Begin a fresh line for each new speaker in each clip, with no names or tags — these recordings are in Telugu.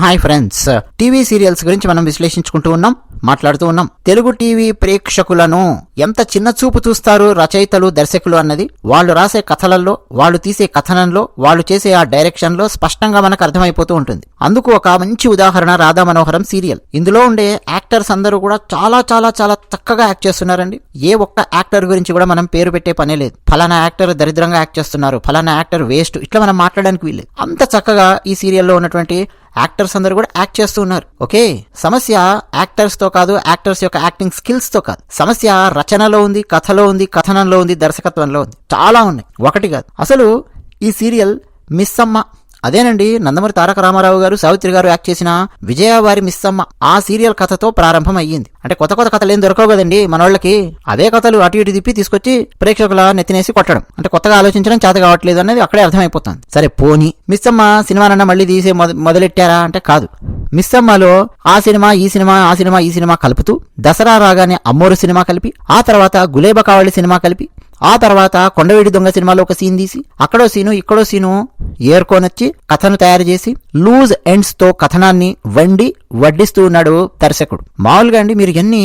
Hi friends. టీవీ సీరియల్స్ గురించి మనం విశ్లేషించుకుంటూ ఉన్నాం మాట్లాడుతూ ఉన్నాం. తెలుగు టీవీ ప్రేక్షకులను ఎంత చిన్న చూపు చూస్తారు రచయితలు దర్శకులు అన్నది వాళ్ళు రాసే కథలలో వాళ్ళు తీసే కథనంలో వాళ్ళు చేసే ఆ డైరెక్షన్లో స్పష్టంగా మనకు అర్థమైపోతూ ఉంటుంది. అందుకు ఒక మంచి ఉదాహరణ రాధా మనోహరం సీరియల్. ఇందులో ఉండే యాక్టర్స్ అందరూ కూడా చాలా చాలా చాలా చక్కగా యాక్ట్ చేస్తున్నారండి. ఏ ఒక్క యాక్టర్ గురించి కూడా మనం పేరు పెట్టే పనే లేదు. ఫలానా యాక్టర్ దరిద్రంగా యాక్ట్ చేస్తున్నారు ఫలానా యాక్టర్ వేస్ట్. ఇట్లా మనం మాట్లాడడానికి వీల్లేదు. అంత చక్కగా ఈ సీరియల్లో ఉన్నటువంటి యాక్టర్స్ అందరూ కూడా యాక్ట్ చేస్తూ ఉన్నారు. ఓకే? సమస్య యాక్టర్స్తో కాదు యాక్టర్స్ యొక్క యాక్టింగ్ స్కిల్స్తో కాదు. సమస్య రచనలో ఉంది కథలో ఉంది కథనంలో ఉంది దర్శకత్వంలో ఉంది. చాలా ఉన్నాయి. ఒకటి కాదు. అసలు ఈ సీరియల్ మిస్ అమ్మ అదేనండి నందమూరి తారక రామారావు గారు సావిత్రి గారు యాక్ట్ చేసిన విజయవారి మిస్సమ్మ ఆ సీరియల్ కథతో ప్రారంభం అయ్యింది అంటే కొత్త కొత్త కథలు ఏం దొరకవు కదండి మనోళ్ళకి అదే కథలు అటు ఇటు తిప్పి తీసుకొచ్చి ప్రేక్షకుల నెత్తినేసి కొట్టడం. అంటే కొత్తగా ఆలోచించడం చేత కావట్లేదు అనేది అక్కడే అర్థమైపోతుంది. సరే పోనీ మిస్సమ్మ సినిమానన్న సినిమానన్నా మళ్ళీ తీసే మొద- మొదలెట్టారా అంటే కాదు. మిస్సమ్మలో ఆ సినిమా ఈ సినిమా ఆ సినిమా ఈ సినిమా కలుపుతూ దసరా రాగానే అమ్మోరు సినిమా కలిపి ఆ తర్వాత గులేబ కావళి సినిమా కలిపి ఆ తర్వాత కొండవీడి దొంగ సినిమాలో ఒక సీన్ తీసి అక్కడో సీను ఇక్కడో సీను ఏర్కొనొచ్చి కథను తయారు చేసి లూజ్ ఎండ్స్తో కథనాన్ని వండి వడ్డిస్తూ ఉన్నాడు దర్శకుడు. మామూలుగా అండి మీరు ఎన్ని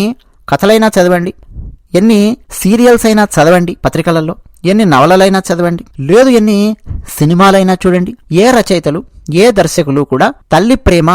కథలైనా చదవండి ఎన్ని సీరియల్స్ అయినా చదవండి పత్రికలలో ఎన్ని నవలలైనా చదవండి లేదు ఎన్ని సినిమాలైనా చూడండి ఏ రచయితలు ఏ దర్శకులు కూడా తల్లి ప్రేమ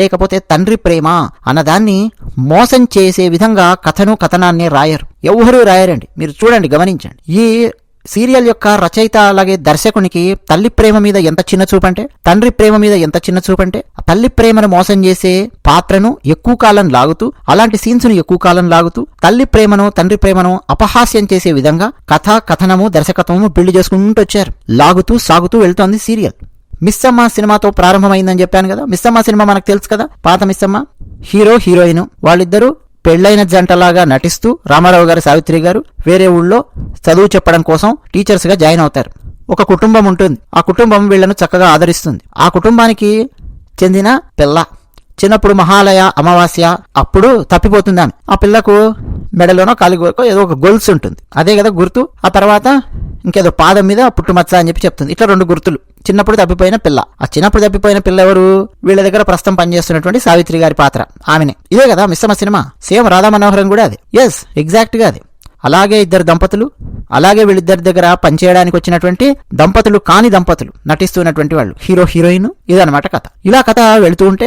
లేకపోతే తండ్రి ప్రేమ అన్నదాన్ని మోసం చేసే విధంగా కథను కథనాన్ని రాయరు. ఎవ్వరూ రాయరండి. మీరు చూడండి గమనించండి. ఈ సీరియల్ యొక్క రచయిత అలాగే దర్శకునికి తల్లి ప్రేమ మీద ఎంత చిన్న చూపంటే తండ్రి ప్రేమ మీద ఎంత చిన్న చూపంటే తల్లి ప్రేమను మోసం చేసే పాత్రను ఎక్కువ కాలం లాగుతూ అలాంటి సీన్స్ను ఎక్కువ కాలం లాగుతూ తల్లి ప్రేమను తండ్రి ప్రేమను అపహాస్యం చేసే విధంగా కథ కథనము దర్శకత్వము బిల్డ్ చేసుకుంటూ వచ్చారు. లాగుతూ సాగుతూ వెళ్తోంది సీరియల్. మిస్సమ్మ సినిమాతో ప్రారంభమైందని చెప్పాను కదా. మిస్సమ్మ సినిమా మనకు తెలుసు కదా? పాత మిస్సమ్మ. హీరో హీరోయిన్ వాళ్ళిద్దరూ పెళ్ళైన జంటలాగా నటిస్తూ రామారావు గారు సావిత్రి గారు వేరే ఊళ్ళో చదువు చెప్పడం కోసం టీచర్స్గా జాయిన్ అవుతారు. ఒక కుటుంబం ఉంటుంది. ఆ కుటుంబం వీళ్ళను చక్కగా ఆదరిస్తుంది. ఆ కుటుంబానికి చెందిన పిల్ల. చిన్నప్పుడు మహాలయ అమావాస్య అప్పుడు తప్పిపోతుంది ఆమె ఆ పిల్లకు మెడలోనో కాలిగోకో ఏదో ఒక గొలుసు ఉంటుంది. అదే కదా గుర్తు? ఆ తర్వాత ఇంకేదో పాదం మీద పుట్టుమచ్చ అని చెప్పి చెప్తుంది. ఇట్లా రెండు గుర్తులు. చిన్నప్పుడు తప్పిపోయిన పిల్ల. ఆ చిన్నప్పుడు తప్పిపోయిన పిల్ల ఎవరు? వీళ్ళ దగ్గర ప్రస్తుతం పనిచేస్తున్నటువంటి సావిత్రి గారి పాత్ర. ఆమెనే. ఇదే కదా మిశ్రమ సినిమా. సేమ్ రాధా మనోహరం కూడా అది. ఎస్ ఎగ్జాక్ట్గా అది. అలాగే ఇద్దరు దంపతులు అలాగే వీళ్ళిద్దరి దగ్గర పనిచేయడానికి వచ్చినటువంటి దంపతులు కాని దంపతులు నటిస్తున్నటువంటి వాళ్ళు. హీరో హీరోయిన్ ఇదనమాట కథ. ఇలా కథ వెళుతూ ఉంటే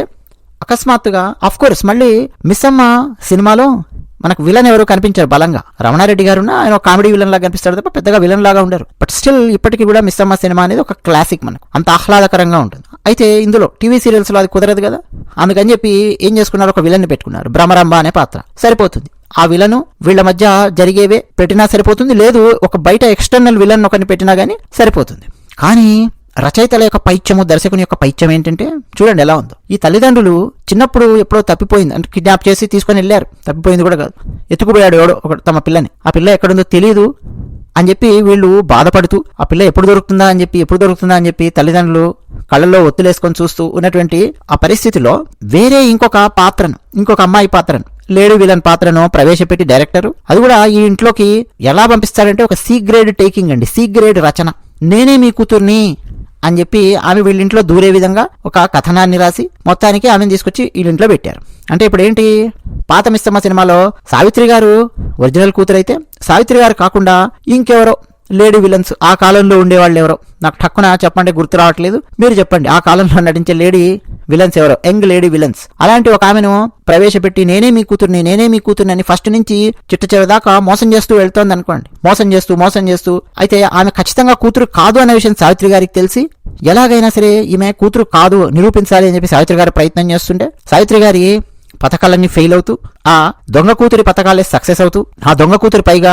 అకస్మాత్తుగా కోర్స్ మళ్ళీ మిస్సమ్మ సినిమాలో మనకు విలన్ ఎవరు కనిపించారు బలంగా. రమణారెడ్డి గారు ఆయన ఒక కామెడీ విలన్ లాగా కనిపిస్తారు తప్ప పెద్దగా విలన్ లాగా ఉండరు. బట్ స్టిల్ ఇప్పటికీ కూడా మిస్సమ్మ సినిమా అనేది ఒక క్లాసిక్ మనకు. అంత ఆహ్లాదకరంగా ఉంటుంది. అయితే ఇందులో టీవీ సీరియల్స్లో అది కుదరదు కదా? అందుకని చెప్పి ఏం చేసుకున్నారు? ఒక విలన్ పెట్టుకున్నారు. భ్రమరంభ అనే పాత్ర. సరిపోతుంది. ఆ విలను వీళ్ళ మధ్య జరిగేవే పెట్టినా సరిపోతుంది. లేదు ఒక బయట ఎక్స్టర్నల్ విలన్ ఒకరిని పెట్టినా గానీ సరిపోతుంది. కానీ రచయితల యొక్క పైత్యము దర్శకుని యొక్క పైత్యం ఏంటంటే చూడండి ఎలా ఉందో. ఈ తల్లిదండ్రులు చిన్నప్పుడు ఎప్పుడో తప్పిపోయింది అంటే కిడ్నాప్ చేసి తీసుకొని వెళ్ళారు. తప్పిపోయింది కూడా కాదు. ఎత్తుకుపోయాడు ఎవడో ఒక తమ పిల్లని. ఆ పిల్ల ఎక్కడుందో తెలియదు అని చెప్పి వీళ్ళు బాధపడుతూ ఆ పిల్ల ఎప్పుడు దొరుకుతుందా? అని చెప్పి ఎప్పుడు దొరుకుతుందా? అని చెప్పి తల్లిదండ్రులు కళ్ళల్లో ఒత్తులేసుకొని చూస్తూ ఉన్నటువంటి ఆ పరిస్థితిలో వేరే ఇంకొక పాత్రను ఇంకొక అమ్మాయి పాత్రను లేడీ విలన్ పాత్రను ప్రవేశపెట్టి డైరెక్టర్. అది కూడా ఈ ఇంట్లోకి ఎలా పంపిస్తారంటే ఒక సి గ్రేడ్ టేకింగ్ అండి సి గ్రేడ్ రచన. నేనే మీ కూతుర్ని అని చెప్పి ఆమె వీళ్ళింట్లో దూరే విధంగా ఒక కథనాన్ని రాసి మొత్తానికి ఆమెను తీసుకొచ్చి వీళ్ళింట్లో పెట్టారు. అంటే ఇప్పుడు ఏంటి? పాత మిస్తమ్మ సినిమాలో సావిత్రి గారు ఒరిజినల్ కూతురైతే సావిత్రి గారు కాకుండా ఇంకెవరో లేడీ విలన్స్ ఆ కాలంలో ఉండేవాళ్ళు ఎవరో? నాకు టక్కున చెప్పండి గుర్తు రావట్లేదు. మీరు చెప్పండి ఆ కాలంలో నటించే లేడీ విలన్స్ ఎవరో? Young lady villains. అలాంటి ఒక ఆమెను ప్రవేశపెట్టి నేనే మీ కూతుర్ని నేనే మీ కూతుర్ని అని ఫస్ట్ నుంచి చిట్ట దాకా మోసం చేస్తూ వెళ్తోంది అనుకోండి. మోసం చేస్తూ మోసం చేస్తూ. అయితే ఆమె ఖచ్చితంగా కూతురు కాదు అనే విషయం సావిత్రి గారికి తెలిసి ఎలాగైనా సరే ఈమె కూతురు కాదు నిరూపించాలి అని చెప్పి సావిత్రి గారు ప్రయత్నం చేస్తుంటే సావిత్రి గారి పథకాలన్నీ ఫెయిల్ అవుతూ ఆ దొంగ కూతురి పథకాలే సక్సెస్ అవుతూ ఆ దొంగ కూతురి పైగా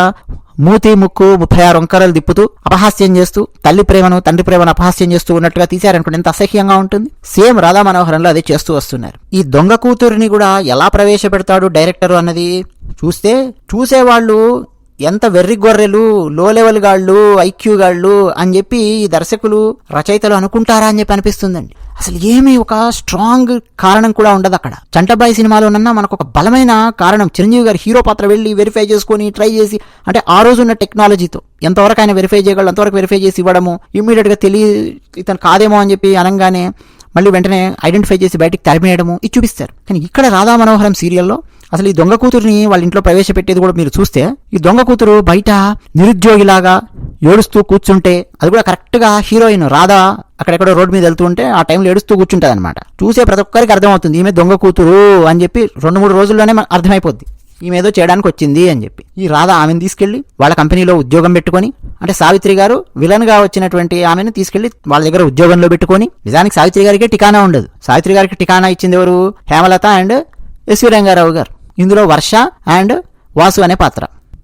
మూతి ముక్కు ముప్పై ఆరు వంకరలు తిప్పుతూ అపహాస్యం చేస్తూ తల్లి ప్రేమను తండ్రి ప్రేమను అపహాస్యం చేస్తూ ఉన్నట్టుగా తీశారనుకుంటే ఎంత అసహ్యంగా ఉంటుంది. సేమ్ రాధా మనోహరంలో అదే చేస్తూ వస్తున్నారు. ఈ దొంగ కూతురిని కూడా ఎలా ప్రవేశపెడతాడు డైరెక్టర్ అన్నది చూస్తే చూసేవాళ్ళు ఎంత వెర్రి గొర్రెలు లో లెవెల్ గాళ్ళు ఐక్యూ గాళ్ళు అని చెప్పి ఈ దర్శకులు రచయితలు అనుకుంటారా అని చెప్పి అనిపిస్తుందండి. అసలు ఏమీ ఒక స్ట్రాంగ్ కారణం కూడా ఉండదు అక్కడ. చంటబాయి సినిమాలోనన్నా మనకు ఒక బలమైన కారణం. చిరంజీవి గారు హీరో పాత్ర వెళ్ళి వెరిఫై చేసుకొని ట్రై చేసి అంటే ఆ రోజున్న టెక్నాలజీతో ఎంతవరకు ఆయన వెరిఫై చేయగలడు అంతవరకు వెరిఫై చేసి ఇవ్వడము ఇమ్మీడియట్గా తెలియ ఇతను కాదేమో అని చెప్పి అనగానే మళ్ళీ వెంటనే ఐడెంటిఫై చేసి బయటికి తరిమేయడము ఇది చూపిస్తారు. కానీ ఇక్కడ రాధా మనోహరం సీరియల్లో అసలు ఈ దొంగ కూతురుని వాళ్ళ ఇంట్లో ప్రవేశపెట్టేది కూడా మీరు చూస్తే ఈ దొంగ కూతురు బయట నిరుద్యోగిలాగా ఏడుస్తూ కూర్చుంటే అది కూడా కరెక్ట్గా హీరోయిన్ రాధా అక్కడెక్కడో రోడ్డు మీద వెళ్తూ ఉంటే ఆ టైంలో ఏడుస్తూ కూర్చుంటుంది అనమాట చూసే ప్రతి ఒక్కరికి అర్థమవుతుంది ఈమె దొంగ కూతురు అని చెప్పి రెండు మూడు రోజుల్లోనే మనకు అర్థమైపోద్ది. ఈమె ఏదో చేయడానికి వచ్చింది అని చెప్పి. ఈ రాధ ఆమెను తీసుకెళ్ళి వాళ్ళ కంపెనీలో ఉద్యోగం పెట్టుకొని అంటే సావిత్రి గారు విలన్గా వచ్చినటువంటి ఆమెను తీసుకెళ్ళి వాళ్ళ దగ్గర ఉద్యోగంలో పెట్టుకొని నిజానికి సావిత్రి గారికి టికానా ఉండదు. సావిత్రి గారికి టికానా ఇచ్చింది ఎవరు? హేమలత అండ్ ఎస్వి రంగారావు గారు. ఇందులో వర్ష అండ్ వాసు అనే పాత్ర.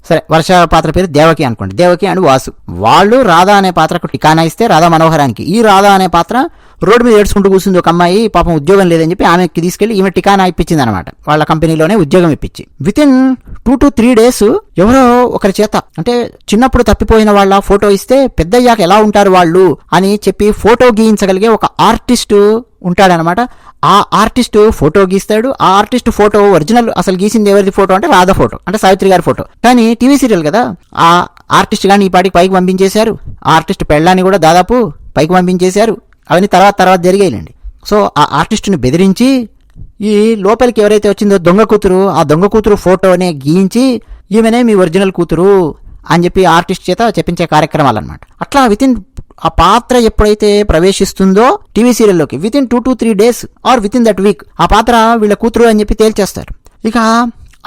సరే వర్ష పాత్ర పేరు దేవకి అనుకోండి. దేవకి అండ్ వాసు. వాళ్ళు రాధా అనే పాత్రకు టికానా ఇస్తే రాధా మనోహరానికి. ఈ రాధా అనే పాత్ర రోడ్డు మీద ఏడ్చుకుంటూ కూర్చుంది ఒక అమ్మాయి పాపం ఉద్యోగం లేదని చెప్పి ఆమెకి తీసుకెళ్ళి ఈమె టికానా ఇప్పించింది అనమాట వాళ్ళ కంపెనీలోనే ఉద్యోగం ఇప్పించి. Within two to three days ఎవరో ఒకరి చేత అంటే చిన్నప్పుడు తప్పిపోయిన వాళ్ళ ఫోటో ఇస్తే పెద్దయ్యాక ఎలా ఉంటారు వాళ్ళు అని చెప్పి ఫోటో గీయించగలిగే ఒక ఆర్టిస్టు ఉంటాడనమాట. ఆ ఆర్టిస్ట్ ఫోటో గీస్తాడు. ఆ ఆర్టిస్ట్ ఫోటో ఒరిజినల్ అసలు గీసింది ఎవరిది ఫోటో అంటే రాధ ఫోటో అంటే సావిత్రి గారి ఫోటో కానీ టీవీ సీరియల్ కదా. ఆ ఆర్టిస్ట్ కానీ ఈ పాటికి పైకి పంపించేశారు. ఆ ఆర్టిస్ట్ పెళ్ళాన్ని కూడా దాదాపు పైకి పంపించేశారు. అవన్నీ తర్వాత తర్వాత జరిగాయిలేండి. సో ఆ ఆర్టిస్ట్ని బెదిరించి ఈ లోపలికి ఎవరైతే వచ్చిందో దొంగ కూతురు ఆ దొంగ కూతురు ఫోటోనే గీయించి ఈమెనే మీ ఒరిజినల్ కూతురు అని చెప్పి ఆర్టిస్ట్ చేత చెప్పించే కార్యక్రమాలు అనమాట అట్లా విత్ ఇన్ ఆ పాత్ర ఎప్పుడైతే ప్రవేశిస్తుందో TV సీరియల్లోకి within two to three days or within that week ఆ పాత్ర వీళ్ళ కూతురు అని చెప్పి తేల్చేస్తారు. ఇక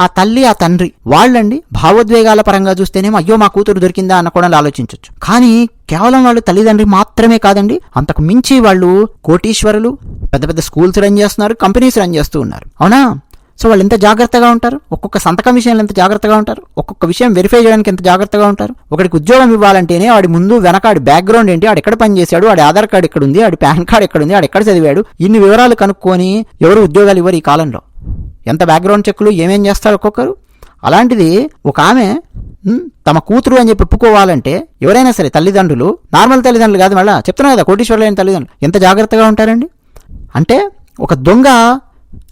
ఆ తల్లి ఆ తండ్రి వాళ్ళండి భావోద్వేగాల పరంగా చూస్తేనేమో అయ్యో మా కూతురు దొరికిందా? అన్న కూడా ఆలోచించవచ్చు కానీ కేవలం వాళ్ళు తల్లిదండ్రి మాత్రమే కాదండి అంతకు మించి వాళ్ళు కోటీశ్వరులు పెద్ద పెద్ద స్కూల్స్ రన్ చేస్తున్నారు కంపెనీస్ రన్ చేస్తూ ఉన్నారు. అవునా? సో వాళ్ళు ఎంత జాగ్రత్తగా ఉంటారు? ఒక్కొక్క సంతకం విషయంలో ఎంత జాగ్రత్తగా ఉంటారు? ఒక్కొక్క విషయం వెరిఫై చేయడానికి ఎంత జాగ్రత్తగా ఉంటారు? ఒకడికి ఉద్యోగం ఇవ్వాలంటేనే వాడి ముందు వెనక ఆడి బ్యాక్గ్రౌండ్ ఏంటి? ఆడు ఎక్కడ పని చేశాడు ఆడి ఆధార్ కార్డు ఎక్కడ ఉంది ఆడి పాన్ కార్డు ఎక్కడ ఉంది ఆడు ఎక్కడ చదివాడు? ఇన్ని వివరాలు కనుక్కొని ఎవరు ఉద్యోగాలు ఇవ్వరు ఈ కాలంలో. ఎంత బ్యాక్గ్రౌండ్ చెక్కులు ఏమేం చేస్తారు ఒక్కొక్కరు? అలాంటిది ఒక ఆమె తమ కూతురు అని చెప్పి ఒప్పుకోవాలంటే ఎవరైనా సరే తల్లిదండ్రులు నార్మల్ తల్లిదండ్రులు కాదు మళ్ళా చెప్తున్నా కదా కోటీశ్వరులైన తల్లిదండ్రులు ఎంత జాగ్రత్తగా ఉంటారండి? అంటే ఒక దొంగ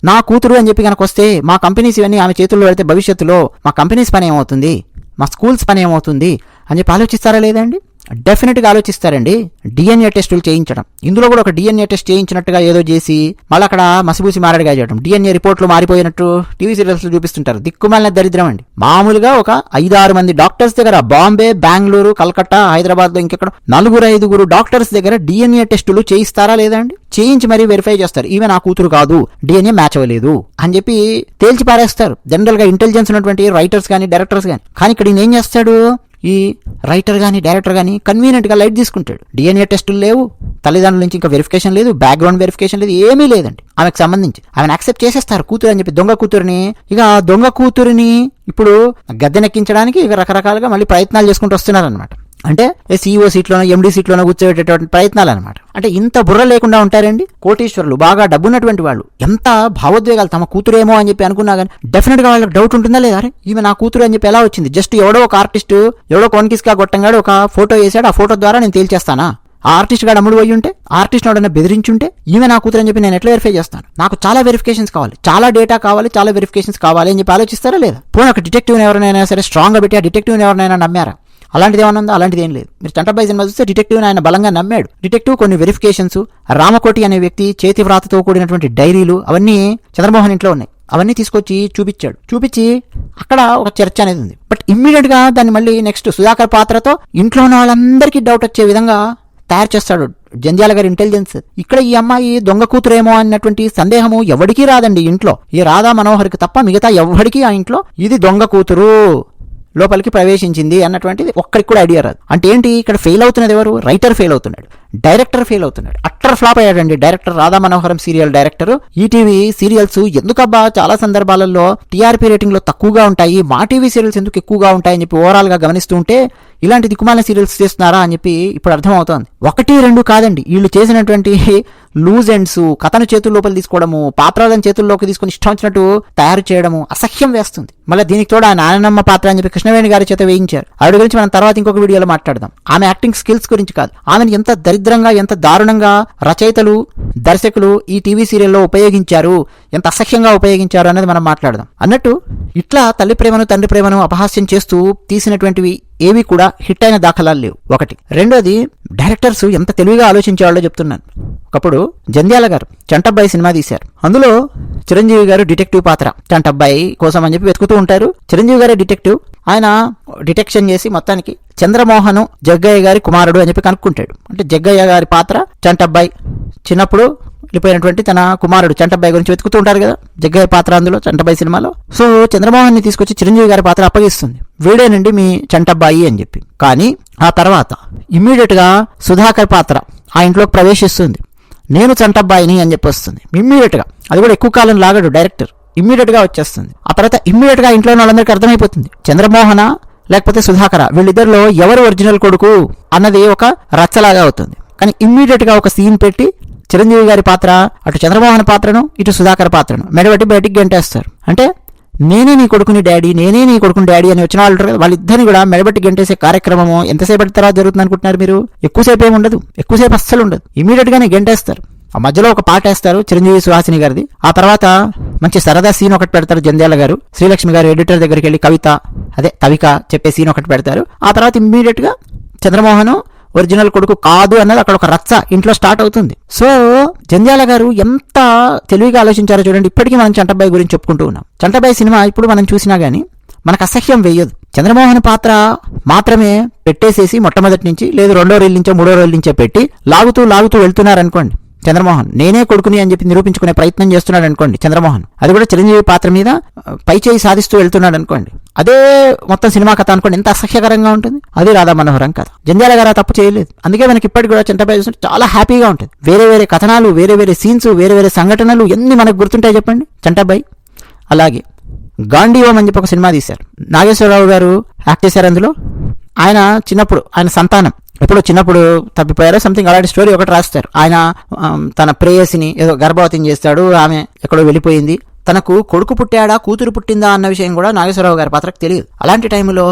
నా కూతురు అని చెప్పి కనుక వస్తే మా కంపెనీస్ ఇవన్నీ ఆమె చేతుల్లో పెడితే భవిష్యత్తులో మా కంపెనీస్ పని ఏమవుతుంది? మా స్కూల్స్ పని ఏమవుతుంది? అని చెప్పి ఆలోచిస్తారా లేదండి డెఫినెట్గా ఆలోచిస్తారండి. డిఎన్ఏ టెస్టులు చేయించడం. ఇందులో కూడా ఒక డిఎన్ఏ టెస్ట్ చేయించినట్టుగా ఏదో చేసి మళ్ళీ అక్కడ మసిబూసి మారడిగా చేయడం. డిఎన్ఏ రిపోర్ట్లు మారిపోయినట్టు టీవీ సీరియల్స్ చూపిస్తుంటారు. దిక్కుమాలిన దరిద్రం అండి. మామూలుగా ఒక ఐదారు మంది డాక్టర్స్ దగ్గర బాంబే బెంగళూరు కలకత్తా హైదరాబాద్లో ఇంకెక్కడ నలుగురు ఐదుగురు డాక్టర్స్ దగ్గర డిఎన్ఏ టెస్టులు చేయిస్తారా లేదా అండి? చేయించి మరీ వెరిఫై చేస్తారు. ఈమె నా కూతురు కాదు. డిఎన్ఏ మ్యాచ్ అవ్వలేదు. అని చెప్పి తేల్చి పారేస్తారు. జనరల్గా ఇంటెలిజెన్స్ ఉన్నటువంటి రైటర్స్ కానీ డైరెక్టర్స్ కానీ. కానీ ఇక్కడ ఏం చేస్తాడు? ఈ రైటర్ కానీ డైరెక్టర్ కానీ కన్వీనియంట్గా లైట్ తీసుకుంటాడు. డిఎన్ఏ టెస్టులు లేవు తల్లిదండ్రుల నుంచి ఇంకా వెరిఫికేషన్ లేదు బ్యాక్గ్రౌండ్ వెరిఫికేషన్ లేదు ఏమీ లేదండి. ఆమెకు సంబంధించి. ఆమెను యాక్సెప్ట్ చేసేస్తారు కూతురు అని చెప్పి దొంగ కూతురుని. ఇక దొంగ కూతురిని ఇప్పుడు గద్దెనెక్కించడానికి ఇక రకరకాలుగా మళ్ళీ ప్రయత్నాలు చేసుకుంటూ వస్తున్నారు అనమాట అంటే సీఈఓ సీట్లోనో ఎండీ సీట్లోనో కూర్చోబెట్టేటువంటి ప్రయత్నాలు అనమాట అంటే ఇంత బుర్ర లేకుండా ఉంటారండి? కోటీశ్వరులు బాగా డబ్బున్నటువంటి వాళ్ళు. ఎంత భావోద్వేగాలు తమ కూతురేమో అని చెప్పి అనుకున్నా కానీ డెఫినెట్గా వాళ్ళకి డౌట్ ఉంటుందా లేదా? ఈమె నా కూతురు అని చెప్పి ఎలా వచ్చింది? జస్ట్ ఎవడో ఒక ఆర్టిస్ట్ ఎవడో కొనకిస్కా గొట్టంగాడు ఒక ఫోటో వేసాడు ఆ ఫోటో ద్వారా నేను తేల్చేస్తానా? ఆ ఆర్టిస్ట్ గాడు అమ్ముడు పోయి ఉంటే ఆర్టిస్ట్ ఎవడన్నా బెదిరించుంటే ఈమె నా కూతురు అని చెప్పి నేను ఎట్లా వెరిఫై చేస్తాను? నాకు చాలా వెరిఫికేషన్స్ కావాలి. చాలా డేటా కావాలి చాలా వెరిఫికేషన్స్ కావాలి అని చెప్పి ఆలోచిస్తారా లేదా? పోనీ ఒక డిటెక్టివ్ ఎవరైనా సరే స్ట్రాంగ్గా పెట్టి ఆ డిటెక్టివ్ ఎవరైనా నమ్మారా? అలాంటిది ఏమన్నా ఉందా? అలాంటిది ఏం లేదు. మీరు చంటబాయి సినిమా చూస్తే డిటెక్టివ్ ఆయన బలంగా నమ్మాడు. డిటెక్టివ్ కొన్ని వెరిఫికేషన్స్ రామకోటి అనే వ్యక్తి చేతి వ్రాతతో కూడినటువంటి డైరీలు అవన్నీ చంద్రమోహన్ ఇంట్లో ఉన్నాయి. అవన్నీ తీసుకొచ్చి చూపించాడు. చూపించి అక్కడ ఒక చర్చ అనేది ఉంది. బట్ ఇమ్మీడియట్గా దాన్ని మళ్ళీ నెక్స్ట్ సుధాకర్ పాత్రతో ఇంట్లో ఉన్న వాళ్ళందరికీ డౌట్ వచ్చే విధంగా తయారు చేస్తాడు జంధ్యాల గారి ఇంటెలిజెన్స్. ఇక్కడ ఈ అమ్మాయి దొంగ కూతురేమో అన్నటువంటి సందేహము ఎవడికి రాదండి ఇంట్లో. ఈ రాధా మనోహర్కి తప్ప మిగతా ఎవడికి ఆ ఇంట్లో? ఇది దొంగ కూతురు. లోపలికి ప్రవేశించింది అన్నటువంటిది ఒక్కడికి కూడా ఐడియా రాదు. అంటే ఏంటి? ఇక్కడ ఫెయిల్ అవుతున్నది ఎవరు? రైటర్ ఫెయిల్ అవుతున్నాడు. డైరెక్టర్ ఫెయిల్ అవుతున్నాడు. Utter flop అయ్యాడండి. Director Radha Manoharam serial director. ETV serials ఎందుకబ్బా? చాలా సందర్భాలలో టీఆర్పీ రేటింగ్లో తక్కువగా ఉంటాయి. మా టీవీ సీరియల్స్ ఎందుకు ఎక్కువగా ఉంటాయని చెప్పి ఓవరాల్గా గమనిస్తూ ఉంటే ఇలాంటి దిక్కుమాల సీరియల్స్ చేస్తున్నారా అని చెప్పి ఇప్పుడు అర్థమవుతోంది. ఒకటి రెండు కాదండి. వీళ్ళు చేసినటువంటి లూజ్ ఎండ్స్ కథను చేతుల లోపల తీసుకోవడము పాత్రలను చేతుల్లోకి తీసుకుని ఇష్టం వచ్చినట్టు తయారు చేయడము అసహ్యం వేస్తుంది. మళ్ళీ దీనికి తోడు ఆ నానమ్మ పాత్ర అని చెప్పి కృష్ణవేణి గారి చేత వేయించారు. ఆవిడ గురించి మనం తర్వాత ఇంకొక వీడియోలో మాట్లాడదాం. ఆమె యాక్టింగ్ స్కిల్స్ గురించి కాదు. ఆమెను ఎంత దరిద్రంగా ఎంత దారుణంగా రచయితలు దర్శకులు ఈ టీవీ సీరియల్లో ఉపయోగించారు ఎంత అసహ్యంగా ఉపయోగించారు అనేది మనం మాట్లాడదాం. అన్నట్టు ఇట్లా తల్లి ప్రేమను తండ్రి ప్రేమను అపహాస్యం చేస్తూ తీసినటువంటివి ఏవి కూడా హిట్ అయిన దాఖలాలు లేవు. ఒకటి. రెండోది డైరెక్టర్స్ ఎంత తెలివిగా ఆలోచించేవాళ్ళో చెప్తున్నాను. ఒకప్పుడు జంధ్యాల గారు చంటబ్బాయి సినిమా తీశారు. అందులో చిరంజీవి గారు డిటెక్టివ్ పాత్ర. చంటబ్బాయి కోసం అని చెప్పి వెతుకుతూ ఉంటారు. చిరంజీవి గారే డిటెక్టివ్. ఆయన డిటెక్షన్ చేసి మొత్తానికి చంద్రమోహన్ జగ్గయ్య గారి కుమారుడు అని చెప్పి కనుక్కుంటాడు. అంటే జగ్గయ్య గారి పాత్ర చంటబ్బాయి చిన్నప్పుడు వెళ్ళిపోయినటువంటి తన కుమారుడు చంటబ్బాయి గురించి వెతుకుతూ ఉంటారు కదా జగ్గయ్య పాత్ర అందులో చంటబ్బాయి సినిమాలో. సో చంద్రమోహన్ని తీసుకొచ్చి చిరంజీవి గారి పాత్ర అప్పగిస్తుంది. వీడేనండి మీ చంటబ్బాయి అని చెప్పి. కానీ ఆ తర్వాత ఇమ్మీడియట్గా సుధాకర్ పాత్ర ఆ ఇంట్లోకి ప్రవేశిస్తుంది. నేను చంటబ్బాయిని అని చెప్పి వస్తుంది. ఇమ్మీడియట్గా. అది కూడా ఎక్కువ కాలం లాగడు డైరెక్టర్. ఇమ్మీడియట్గా వచ్చేస్తుంది. ఆ తర్వాత ఇమ్మీడియట్గా ఇంట్లో ఉన్న వాళ్ళందరికీ అర్థమైపోతుంది. చంద్రమోహన లేకపోతే సుధాకర? వీళ్ళిద్దరిలో ఎవరు ఒరిజినల్ కొడుకు అన్నది ఒక రచ్చలాగా అవుతుంది. కానీ ఇమ్మీడియట్గా ఒక సీన్ పెట్టి చిరంజీవి గారి పాత్ర అటు చంద్రమోహన్ పాత్రను ఇటు సుధాకర్ పాత్రను. మెడబెట్టి బయటికి గెంటేస్తారు. అంటే నేనే నీ కొడుకుని డాడీ నేనే నీ కొడుకుని డాడీ అని వచ్చిన వాళ్ళు వాళ్ళిద్దరిని కూడా మెడబెట్టి గంటేసే కార్యక్రమము ఎంతసేపటి తర్వాత జరుగుతుంది అనుకుంటున్నారు మీరు? ఎక్కువసేపు ఏమి ఉండదు. ఎక్కువసేపు అస్సలు ఉండదు. ఇమీడియట్ గానే గంటేస్తారు. ఆ మధ్యలో ఒక పాట వేస్తారు చిరంజీవి సుహాసిని గారిది. ఆ తర్వాత మంచి సరదా సీన్ ఒకటి పెడతారు జంధ్యాల గారు. శ్రీలక్ష్మి గారు ఎడిటర్ దగ్గరికి వెళ్ళి కవిత అదే తవిక చెప్పే సీన్ ఒకటి పెడతారు. ఆ తర్వాత ఇమ్మీడియట్గా చంద్రమోహన్ ఒరిజినల్ కొడుకు కాదు అన్నది అక్కడ ఒక రచ్చ ఇంట్లో స్టార్ట్ అవుతుంది. సో జంధ్యాల గారు ఎంత తెలివిగా ఆలోచించారో చూడండి. ఇప్పటికీ మనం చంటబాయి గురించి చెప్పుకుంటూ ఉన్నాం. చంటబాయి సినిమా ఇప్పుడు మనం చూసినా గానీ మనకు అసహ్యం వేయదు. చంద్రమోహన్ పాత్ర మాత్రమే పెట్టేసేసి మొట్టమొదటి నుంచి లేదు రెండో రీల్ నుంచో మూడో రీల్ నుంచో పెట్టి లాగుతూ లాగుతూ వెళ్తున్నారనుకోండి. చంద్రమోహన్ నేనే కొడుకుని అని చెప్పి నిరూపించుకునే ప్రయత్నం చేస్తున్నాడు అనుకోండి చంద్రమోహన్. అది కూడా చిరంజీవి పాత్ర మీద పై చేయి సాధిస్తూ వెళ్తున్నాడు అనుకోండి. అదే మొత్తం సినిమా కథ అనుకోండి ఎంత అసహ్యకరంగా ఉంటుంది. అది రాధా మనోహరం కథ. జంధ్యాల గారు తప్పు చేయలేదు. అందుకే మనకి ఇప్పటికి కూడా చింతపై చూస్తుంటే చాలా హ్యాపీగా ఉంటుంది. వేరే వేరే కథనాలు వేరే వేరే సీన్స్ వేరే వేరే సంఘటనలు ఎన్ని మనకు గుర్తుంటాయి చెప్పండి? చంటాబాయి అలాగే గాంధీవం అని చెప్పి ఒక సినిమా తీశారు. నాగేశ్వరరావు గారు యాక్ట్ చేశారు అందులో. ఆయన చిన్నప్పుడు ఆయన సంతానం. ఎప్పుడో చిన్నప్పుడు తప్పిపోయారో సంథింగ్ అలాంటి స్టోరీ ఒకటి రాస్తారు. ఆయన తన ప్రేయసిని ఏదో గర్భవతిని చేస్తాడు ఆమె ఎక్కడో వెళ్ళిపోయింది. తనకు కొడుకు పుట్టాడా కూతురు పుట్టిందా అన్న విషయం కూడా నాగేశ్వరరావు గారి పాత్రకు తెలియదు. అలాంటి టైంలో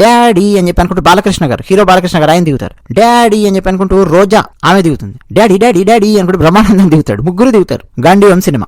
డాడీ అని చెప్పి అనుకుంటూ బాలకృష్ణ గారు హీరో బాలకృష్ణ గారు ఆయన దిగుతారు. డాడీ అని చెప్పి అనుకుంటూ రోజా ఆమె దిగుతుంది. డాడీ డాడీ డాడీ అనుకుంటూ బ్రహ్మానందం దిగుతాడు. ముగ్గురు దిగుతారు గాంధీవం సినిమా.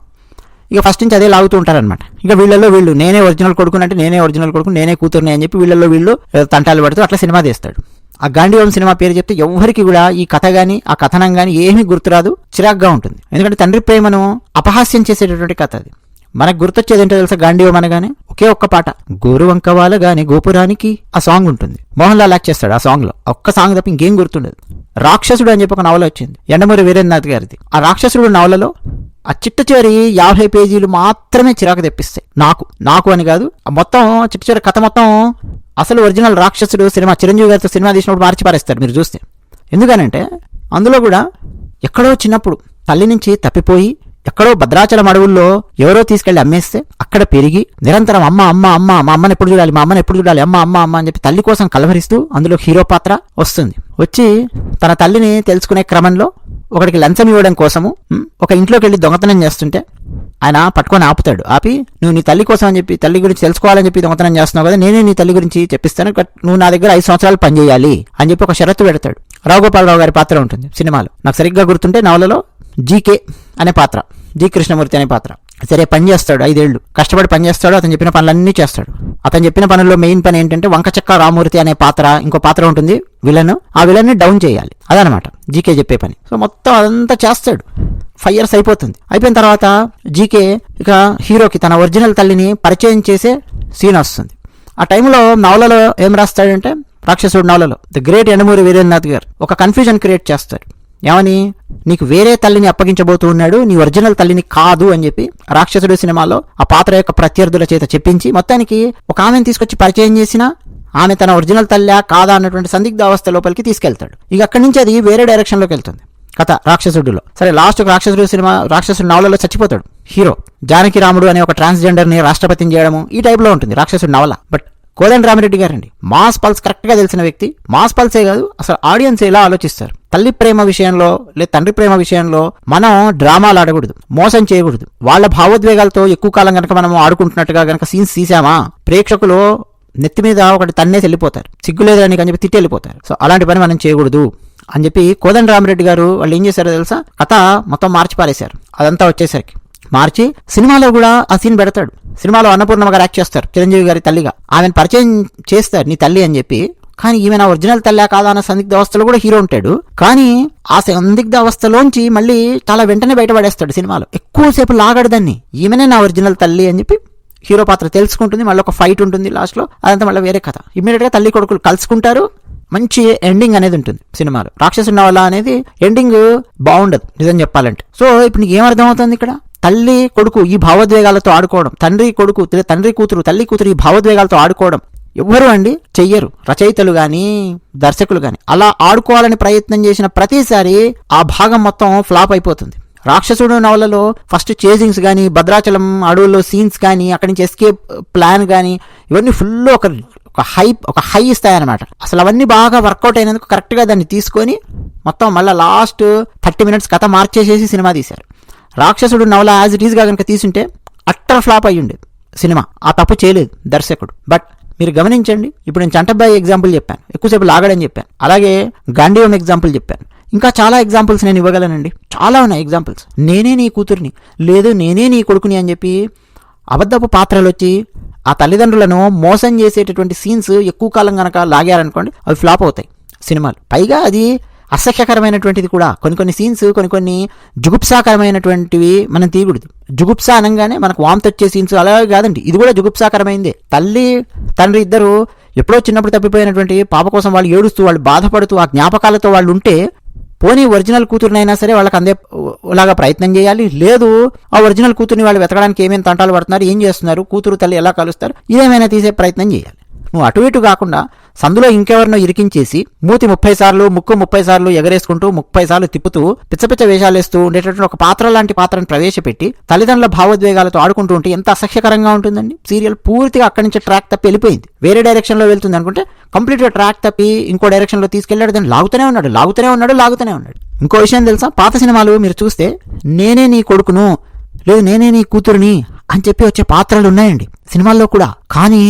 ఇక ఫస్ట్ నుంచి అదే లాగుతూ ఉంటారనమాట ఇక వీళ్ళల్లో వీళ్ళు నేనే ఒరిజినల్ కొడుకునంటే నేనే ఒరిజినల్ కొడుకు నేనే కూతురుని అని చెప్పి వీళ్ళల్లో వీళ్ళు తంటాలు పడుతూ అట్లా సినిమా తీస్తాడు. ఆ గాంధీవం సినిమా పేరు చెప్తే ఎవ్వరికి కూడా ఈ కథ కానీ ఆ కథనం కానీ ఏమీ గుర్తురాదు చిరాగ్గా ఉంటుంది. ఎందుకంటే తండ్రి ప్రేమను అపహాస్యం చేసేటటువంటి కథ అది. మనకు గుర్తొచ్చేది ఏంటో తెలుసా గాంధీవం అనగానే? ఒకే ఒక్క పాట గోరు వంకవాల గాని గోపురానికి ఆ సాంగ్ ఉంటుంది. మోహన్ లాల్ యాక్ట్ చేస్తాడు ఆ సాంగ్లో ఒక్క సాంగ్ తప్ప ఇంకేం గుర్తుండదు. రాక్షసుడు అని చెప్పి ఒక నవల వచ్చింది. ఎండమూరి వీరేంద్రనాథ్ గారిది. ఆ రాక్షసుడు నవలలో ఆ చిట్ట చివరి యాభై పేజీలు మాత్రమే చిరాకు తెప్పిస్తాయి. నాకు నాకు అని కాదు ఆ మొత్తం చిట్ట చివరి కథ మొత్తం అసలు ఒరిజినల్ రాక్షసుడు సినిమా చిరంజీవి గారితో సినిమా తీసినప్పుడు మార్చి పారేస్తారు మీరు చూస్తే. ఎందుకనంటే అందులో కూడా ఎక్కడో చిన్నప్పుడు తల్లి నుంచి తప్పిపోయి ఎక్కడో భద్రాచలం అడవుల్లో ఎవరో తీసుకెళ్ళి అమ్మేస్తే అక్కడ పెరిగి నిరంతరం అమ్మ అమ్మ అమ్మ మా అమ్మని ఎప్పుడు చూడాలి మా అమ్మని ఎప్పుడు చూడాలి అమ్మ అమ్మ అమ్మ అని చెప్పి తల్లి కోసం కలవరిస్తూ అందులో హీరో పాత్ర వస్తుంది. వచ్చి తన తల్లిని తెలుసుకునే క్రమంలో ఒకడికి లంచం ఇవ్వడం కోసము ఒక ఇంట్లోకి వెళ్ళి దొంగతనం చేస్తుంటే ఆయన పట్టుకొని ఆపుతాడు. ఆపి నువ్వు నీ తల్లి కోసం అని చెప్పి తల్లి గురించి తెలుసుకోవాలని చెప్పి దొంగతనం చేస్తున్నావు కదా నేనే నీ తల్లి గురించి చెప్పిస్తాను నువ్వు నా దగ్గర ఐదు సంవత్సరాలు పనిచేయాలి అని చెప్పి ఒక షరతు పెడతాడు. రావుగోపాలరావు గారి పాత్ర ఉంటుంది సినిమాలో. నాకు సరిగ్గా గుర్తుంటే నవలలో జీకే అనే పాత్ర. జీ కృష్ణమూర్తి అనే పాత్ర. సరే పని చేస్తాడు ఐదేళ్ళు కష్టపడి పని చేస్తాడు అతను చెప్పిన పనులన్నీ చేస్తాడు. అతను చెప్పిన పనుల్లో మెయిన్ పని ఏంటంటే వంకచక్క రామూర్తి అనే పాత్ర ఇంకో పాత్ర ఉంటుంది విలన్. ఆ విలన్ని డౌన్ చేయాలి. అదనమాట జీకే చెప్పే పని. సో మొత్తం అదంతా చేస్తాడు. ఫైవ్ ఇయర్స్ అయిపోతుంది. అయిపోయిన తర్వాత జీకే ఇక హీరోకి తన ఒరిజినల్ తల్లిని పరిచయం చేసే సీన్ వస్తుంది. ఆ టైంలో నవలలో ఏం రాస్తాడంటే రాక్షసుడు నవలలో. ది గ్రేట్ ఎండమూరి వీరేంద్రనాథ్ గారు ఒక కన్ఫ్యూజన్ క్రియేట్ చేస్తారు ఏమని నీకు వేరే తల్లిని అప్పగించబోతూ ఉన్నాడు నీ ఒరిజినల్ తల్లిని కాదు అని చెప్పి రాక్షసుడు సినిమాలో ఆ పాత్ర యొక్క ప్రత్యర్థుల చేత చెప్పించి మొత్తానికి ఒక ఆమెను తీసుకొచ్చి పరిచయం చేసిన ఆమె తన ఒరిజినల్ తల్లా కాదా అన్నటువంటి సందిగ్ధ అవస్థ లోపలికి తీసుకెళ్తాడు. ఇక అక్కడి నుంచి అది వేరే డైరెక్షన్లోకి వెళ్తుంది. కథ రాక్షసుడిలో. సరే లాస్ట్ రాక్షసుడు సినిమా రాక్షసుడు నవలలో చచ్చిపోతాడు. హీరో జానకి రాముడు అనే ఒక ట్రాన్స్జెండర్ని రాష్ట్రపతిని చేయడము ఈ టైప్లో ఉంటుంది రాక్షసుడు నవల. బట్ కోదండ రామిరెడ్డి గారండి మాస్ పల్స్ కరెక్ట్గా తెలిసిన వ్యక్తి మాస్ పల్సే కాదు అసలు ఆడియన్స్ ఎలా ఆలోచిస్తారు? తల్లి ప్రేమ విషయంలో లేదా తండ్రి ప్రేమ విషయంలో మనం డ్రామాలు ఆడకూడదు మోసం చేయకూడదు. వాళ్ళ భావోద్వేగాలతో ఎక్కువ కాలం కనుక మనం ఆడుకుంటున్నట్టుగా కనుక సీన్స్ తీసామా ప్రేక్షకులు నెత్తి మీద ఒకటి తన్నేసి వెళ్ళిపోతారు సిగ్గులేదని అని చెప్పి తిట్టి వెళ్ళిపోతారు. సో అలాంటి పని మనం చేయకూడదు అని చెప్పి కోదండ రామిరెడ్డి గారు వాళ్ళు ఏం చేశారో తెలుసా? కథ మొత్తం మార్చి పారేశారు. అదంతా వచ్చేసరికి. మార్చి సినిమాలో కూడా ఆ సీన్ పెడతాడు. సినిమాలో అన్నపూర్ణమ్మ గారు యాక్ట్ చేస్తారు. చిరంజీవి గారి తల్లిగా. ఆమెను పరిచయం చేస్తారు నీ తల్లి అని చెప్పి. కానీ ఈమె నా ఒరిజినల్ తల్లా కాదా అన్న సందిగ్ధ అవస్థలో కూడా హీరో ఉంటాడు. కానీ ఆ సందిగ్ధ అవస్థలోంచి మళ్ళీ చాలా వెంటనే బయటపడేస్తాడు సినిమాలో. ఎక్కువసేపు లాగడు దాన్ని. ఈమెనే నా ఒరిజినల్ తల్లి అని చెప్పి హీరో పాత్ర తెలుసుకుంటుంది. మళ్ళీ ఒక ఫైట్ ఉంటుంది లాస్ట్లో. అదంతా మళ్ళీ వేరే కథ. ఇమ్మీడియట్గా తల్లి కొడుకులు కలుసుకుంటారు. మంచి ఎండింగ్ అనేది ఉంటుంది సినిమాలో. రాక్షసున్న వల్ల అనేది ఎండింగ్ బాగుండదు నిజం చెప్పాలంటే. సో ఇప్పుడు నీకు ఏమర్థమవుతుంది ఇక్కడ? తల్లి కొడుకు ఈ భావోద్వేగాలతో ఆడుకోవడం తండ్రి కొడుకు తండ్రి కూతురు తల్లి కూతురు ఈ భావోద్వేగాలతో ఆడుకోవడం ఎవ్వరు అండి చెయ్యరు. రచయితలు గాని దర్శకులు గాని. అలా ఆడుకోవాలని ప్రయత్నం చేసిన ప్రతిసారి ఆ భాగం మొత్తం ఫ్లాప్ అయిపోతుంది. రాక్షసుడు నవలలో ఫస్ట్ చేజింగ్స్ కానీ భద్రాచలం అడవుల్లో సీన్స్ కానీ అక్కడి నుంచి ఎస్కేప్ ప్లాన్ కానీ ఇవన్నీ ఫుల్ ఒక ఒక హై ఒక హై ఇస్తాయన్నమాట. అసలు అవన్నీ బాగా వర్కౌట్ అయినందుకు కరెక్ట్గా దాన్ని తీసుకొని మొత్తం మళ్ళీ లాస్ట్ థర్టీ మినిట్స్ కథ మార్చేసేసి సినిమా తీశారు. రాక్షసుడు నవల యాజ్ ఇట్ ఈస్గా కనుక తీసుంటే అట్టర్ ఫ్లాప్ అయ్యి ఉండేది సినిమా. ఆ తప్పు చేయలేదు దర్శకుడు. బట్ మీరు గమనించండి. ఇప్పుడు నేను చంటబ్బాయి ఎగ్జాంపుల్ చెప్పాను. ఎక్కువసేపు లాగడని చెప్పాను. అలాగే గాంధీవం ఎగ్జాంపుల్ చెప్పాను. ఇంకా చాలా ఎగ్జాంపుల్స్ నేను ఇవ్వగలనండి. చాలా ఉన్నాయి ఎగ్జాంపుల్స్ నేనే నీ కూతుర్ని లేదు నేనే నీ కొడుకుని అని చెప్పి అబద్ధపు పాత్రలు వచ్చి ఆ తల్లిదండ్రులను మోసం చేసేటటువంటి సీన్స్ ఎక్కువ కాలం కనుక లాగారనుకోండి అవి ఫ్లాప్ అవుతాయి. సినిమాలు. పైగా అది అసహ్యకరమైనటువంటిది కూడా. కొన్ని కొన్ని సీన్స్ కొన్ని కొన్ని జుగుప్సాకరమైనటువంటివి మనం తీయకూడదు. జుగుప్సా అనగానే మనకు వామ్త వచ్చే సీన్స్ అలాగే కాదండి. ఇది కూడా జుగుప్సాకరమైందే. తల్లి తండ్రి ఇద్దరు ఎప్పుడో చిన్నప్పుడు తప్పిపోయినటువంటి పాప కోసం వాళ్ళు ఏడుస్తూ వాళ్ళు బాధపడుతూ ఆ జ్ఞాపకాలతో వాళ్ళు ఉంటే పోనీ ఒరిజినల్ కూతురునైనా సరే వాళ్ళకి అందే లాగా ప్రయత్నం చేయాలి. లేదు ఆ ఒరిజినల్ కూతుర్ని వాళ్ళు వెతకడానికి ఏమేమి తంటాలు పడుతున్నారు ఏం చేస్తున్నారు కూతురు తల్లి ఎలా కలుస్తారు ఇదేమైనా తీసే ప్రయత్నం చేయాలి. నువ్వు అటు ఇటు కాకుండా సందులో ఇంకెవరినో ఇరికించేసి మూతి ముప్పై సార్లు ముక్కు ముప్పై సార్లు ఎగరేసుకుంటూ ముప్పై సార్లు తిప్పుతూ పిచ్చపిచ్చ వేషాలేస్తూ ఉండేటటువంటి ఒక పాత్ర లాంటి పాత్రను ప్రవేశపెట్టి తల్లిదండ్రుల భావోద్వేగాలతో ఆడుకుంటూ ఉంటే ఎంత అసహ్యకరంగా ఉంటుందండి. సీరియల్ పూర్తిగా అక్కడి నుంచి ట్రాక్ తప్పి వెళ్ళిపోయింది. వేరే డైరెక్షన్లో వెళ్తుంది అనుకుంటే కంప్లీట్గా ట్రాక్ తప్పి ఇంకో డైరెక్షన్లో తీసుకెళ్ళాడు దాన్ని లాగుతూనే ఉన్నాడు లాగుతూనే ఉన్నాడు లాగుతూనే ఉన్నాడు. ఇంకో విషయం తెలుసా? పాత సినిమాలు మీరు చూస్తే నేనే నీ కొడుకును లేదు నేనే నీ కూతురుని అని చెప్పి వచ్చే పాత్రలు ఉన్నాయండి. సినిమాల్లో కూడా. కానీ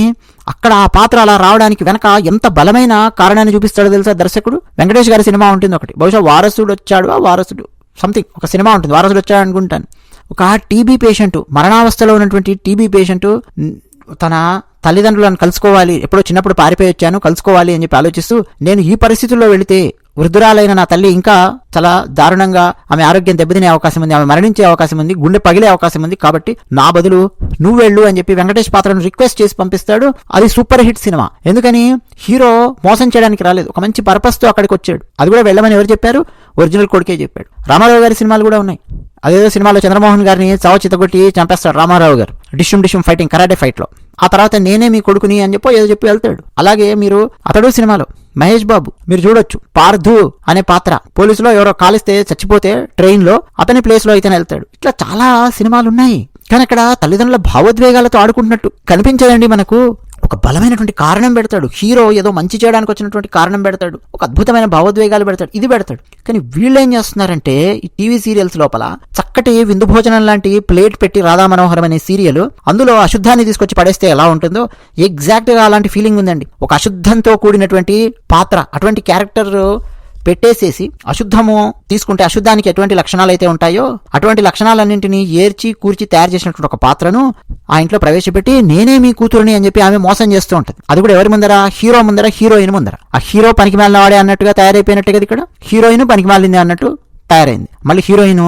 అక్కడ ఆ పాత్ర అలా రావడానికి వెనక ఎంత బలమైన కారణాన్ని చూపిస్తాడో తెలుసా దర్శకుడు? వెంకటేష్ గారి సినిమా ఉంటుంది ఒకటి. బహుశా వారసుడు వచ్చాడు ఆ వారసుడు సంథింగ్ ఒక సినిమా ఉంటుంది. వారసుడు వచ్చాడు అనుకుంటాను. ఒక టీబీ పేషెంట్ మరణావస్థలో ఉన్నటువంటి టీబీ పేషెంట్ తన తల్లిదండ్రులను కలుసుకోవాలి. ఎప్పుడో చిన్నప్పుడు పారిపోయి వచ్చాను కలుసుకోవాలి అని చెప్పి ఆలోచిస్తూ నేను ఈ పరిస్థితుల్లో వెళితే వృద్ధురాలైన నా తల్లి ఇంకా చాలా దారుణంగా ఆమె ఆరోగ్యం దెబ్బతినే అవకాశం ఉంది ఆమె మరణించే అవకాశం ఉంది గుండె పగిలే అవకాశం ఉంది కాబట్టి నా బదులు నువ్వు వెళ్ళు అని చెప్పి వెంకటేష్ పాత్రను రిక్వెస్ట్ చేసి పంపిస్తాడు. అది సూపర్ హిట్ సినిమా ఎందుకని? హీరో మోసం చేయడానికి రాలేదు. ఒక మంచి పర్పస్తో అక్కడికి వచ్చాడు. అది కూడా వెళ్ళమని ఎవరు చెప్పారు? ఒరిజినల్ కొడుకే చెప్పాడు. రామారావు గారి సినిమాలు కూడా ఉన్నాయి. అదేదో సినిమాలో చంద్రమోహన్ గారిని చావ చితగొట్టి చంపేస్తాడు రామారావు గారు. డిషుమ్ డిషుమ్ ఫైటింగ్ కరాటే ఫైట్లో. ఆ తర్వాత నేనే మీ కొడుకుని అని చెప్పి ఏదో చెప్పి వెళ్తాడు. అలాగే మీరు అతడు సినిమాలో మహేష్ బాబు. మీరు చూడొచ్చు. పార్థు అనే పాత్ర. పోలీసులో ఎవరో కాలిస్తే చచ్చిపోతే ట్రైన్లో అతని ప్లేస్లో అయితేనే వెళ్తాడు. ఇట్లా చాలా సినిమాలు ఉన్నాయి కానీ అక్కడ తల్లిదండ్రుల భావోద్వేగాలతో ఆడుకుంటున్నట్టు కనిపించదండి మనకు. ఒక బలమైనటువంటి కారణం పెడతాడు. హీరో ఏదో మంచి చేయడానికి వచ్చినటువంటి కారణం పెడతాడు. ఒక అద్భుతమైన భావోద్వేగాలు పెడతాడు. ఇది పెడతాడు. కానీ వీళ్ళు ఏం చేస్తున్నారంటే ఈ టీవీ సీరియల్స్ లోపల చక్కటి విందు భోజనం లాంటి ప్లేట్ పెట్టి రాధా మనోహరం అనే సీరియల్ అందులో అశుద్ధాన్ని తీసుకొచ్చి పడేస్తే ఎలా ఉంటుందో ఎగ్జాక్ట్గా అలాంటి ఫీలింగ్ ఉందండి. ఒక అశుద్ధంతో కూడినటువంటి పాత్ర అటువంటి క్యారెక్టర్ పెట్టేసేసి అశుద్ధము తీసుకుంటే అశుద్ధానికి ఎటువంటి లక్షణాలు అయితే ఉంటాయో అటువంటి లక్షణాలన్నింటినీ ఏర్చి కూర్చి తయారు చేసినటువంటి ఒక పాత్రను ఆ ఇంట్లో ప్రవేశపెట్టి నేనే మీ కూతురుని అని చెప్పి ఆమె మోసం చేస్తూ ఉంటుంది. అది కూడా ఎవరి ముందర? హీరో ముందర హీరోయిన్ ముందర. ఆ హీరో పనికి వాడే అన్నట్టుగా తయారైపోయినట్టు కదా ఇక్కడ? హీరోయిన్ పనికి మాలింది అన్నట్టు తయారైంది. మళ్ళీ హీరోయిన్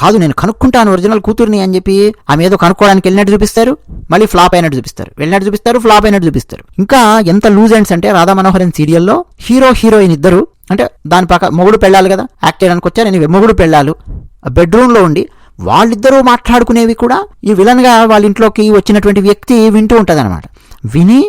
కాదు నేను కనుక్కుంటాను ఒరిజినల్ కూతుర్ని అని చెప్పి ఆమె ఏదో కనుక్కోవడానికి వెళ్ళినట్టు చూపిస్తారు మళ్ళీ ఫ్లాప్ అయినట్టు చూపిస్తారు. వెళ్ళినట్టు చూపిస్తారు ఫ్లాప్ అయినట్టు చూపిస్తారు. ఇంకా ఎంత లూజ్ ఎండ్స్ అంటే రాధా మనోహరన్ సీరియల్లో హీరో హీరోయిన్ ఇద్దరు. అంటే దాని పక్క మొగుడు పెళ్ళాలి కదా యాక్ట్ చేయడానికి వచ్చారు నేను మొగుడు పెళ్ళాలు. బెడ్రూమ్లో ఉండి వాళ్ళిద్దరూ మాట్లాడుకునేవి కూడా ఈ విలన్గా వాళ్ళ ఇంట్లోకి వచ్చినటువంటి వ్యక్తి వింటూ ఉంటది విని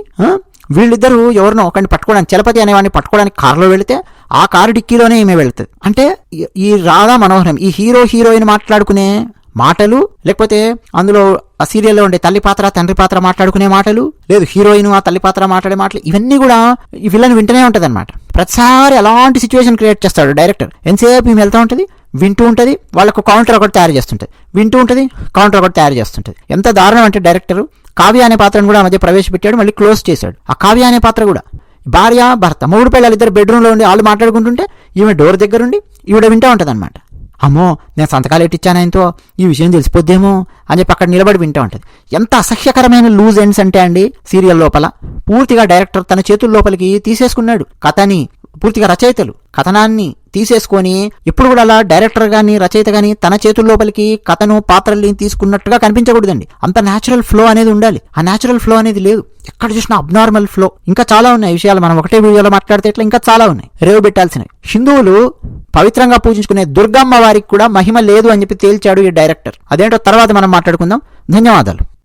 వీళ్ళిద్దరూ ఎవరినో ఒకరిని పట్టుకోవడానికి చలపతి అనేవాడిని పట్టుకోవడానికి కారులో వెళితే ఆ కారు డిక్కీలోనే ఈమె వెళుతుంది. అంటే ఈ- రాధా మనోహరం ఈ హీరో హీరోయిన్ మాట్లాడుకునే మాటలు లేకపోతే అందులో ఆ సీరియల్లో ఉండే తల్లి పాత్ర తండ్రి పాత్ర మాట్లాడుకునే మాటలు లేదు హీరోయిన్ ఆ తల్లి పాత్ర మాట్లాడే మాటలు ఇవన్నీ కూడా ఈ విలన్ వింటూనే ఉంటుంది అనమాట ప్రతిసారి అలాంటి సిచ్యువేషన్ క్రియేట్ చేస్తాడు డైరెక్టర్ ఎంతసేపు ఈమె వెళ్తూ ఉంటుంది? వింటూ ఉంటుంది. వాళ్ళకు కౌంటర్ ఒకటి తయారు చేస్తుంటుంది. వింటూ ఉంటుంది కౌంటర్ ఒకటి తయారు చేస్తుంటుంది. ఎంత దారుణం అంటే డైరెక్టర్ కావ్య అనే పాత్రను కూడా మధ్య ప్రవేశపెట్టాడు మళ్ళీ క్లోజ్ చేశాడు. ఆ కావ్య అనే పాత్ర కూడా. భార్య భర్త మూడు పిల్లలు ఇద్దరు బెడ్రూమ్లో ఉండి వాళ్ళు మాట్లాడుకుంటుంటే ఈమె డోర్ దగ్గరుండి ఈవిడ వింటూ ఉంటుంది అనమాట అమ్మో నేను సంతకాలు ఎట్టిచ్చాను ఆయనతో? ఈ విషయం తెలిసిపోద్దేమో? అని చెప్పి అక్కడ నిలబడి వింటూ ఉంటుంది. ఎంత అసహ్యకరమైన లూజ్ ఎండ్స్ అంటే అండి సీరియల్ లోపల. పూర్తిగా డైరెక్టర్ తన చేతుల లోపలికి తీసేసుకున్నాడు. కథని పూర్తిగా రచయితలు. కథనాన్ని తీసేసుకొని ఎప్పుడు కూడా అలా డైరెక్టర్ గాని రచయిత గాని తన చేతుల లోపలికి కథను పాత్రల్ని తీసుకున్నట్టుగా కనిపించకూడదండి. అంత న్యాచురల్ ఫ్లో అనేది ఉండాలి. ఆ న్యాచురల్ ఫ్లో అనేది లేదు. ఎక్కడ చూసినా అబ్నార్మల్ ఫ్లో ఇంకా చాలా ఉన్నాయి విషయాలు. మనం ఒకటే వీడియోలో మాట్లాడితే ఇట్లా ఇంకా చాలా ఉన్నాయి. రేవు పెట్టాల్సినవి. హిందువులు పవిత్రంగా పూజించుకునే దుర్గమ్మ వారికి కూడా మహిమ లేదు అని చెప్పి తేల్చాడు ఈ డైరెక్టర్ అదేంటో తర్వాత మనం మాట్లాడుకుందాం. ధన్యవాదాలు.